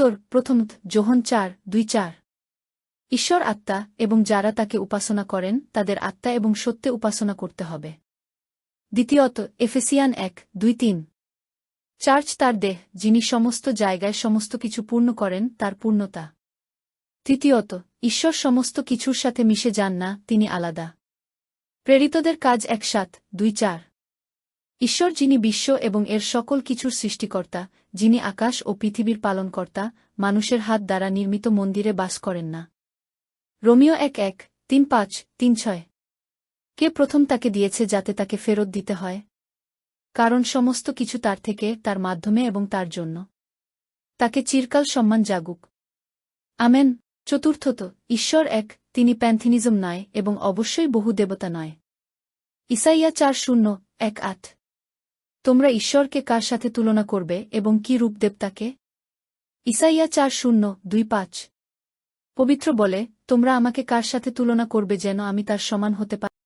উত্তর প্রথম যোহন চার, দুই চার। ঈশ্বর আত্মা এবং যারা তাকে উপাসনা করেন, তাদের আত্মা এবং সত্যে উপাসনা করতে হবে। দ্বিতীয়ত, এফেসিয়ান এক, দুই তিন। চার্চ তার দেহ, যিনি সমস্ত জায়গায় সমস্ত কিছু পূর্ণ করেন, তার পূর্ণতা। তৃতীয়ত, ঈশ্বর সমস্ত কিছুর সাথে মিশে যান না, তিনি আলাদা। প্রেরিতদের কাজ একসাথ দুই চার। ঈশ্বর যিনি বিশ্ব এবং এর সকল কিছুর সৃষ্টিকর্তা, যিনি আকাশ ও পৃথিবীর পালনকর্তা, মানুষের হাত দ্বারা নির্মিত মন্দিরে বাস করেন না। রোমিও এক এক, তিন পাঁচ, তিন ছয়। কে প্রথম তাকে দিয়েছে যাতে তাকে ফেরত দিতে হয়? কারণ সমস্ত কিছু তার থেকে, তার মাধ্যমে এবং তার জন্য। তাকে চিরকাল সম্মান জাগুক। আমেন। চতুর্থত, ঈশ্বর এক, তিনি প্যান্থিনিজম নয় এবং অবশ্যই বহু দেবতা নয়। ইসাইয়া চার শূন্য, এক আট। তোমরা ঈশ্বরকে কার সাথে তুলনা করবে এবং কি রূপ দেবতাকে? ইসাইয়া চার শূন্য, দুই পাঁচ। পবিত্র বলে, তোমরা আমাকে কার সাথে তুলনা করবে যেন আমি তার সমান হতে পারি?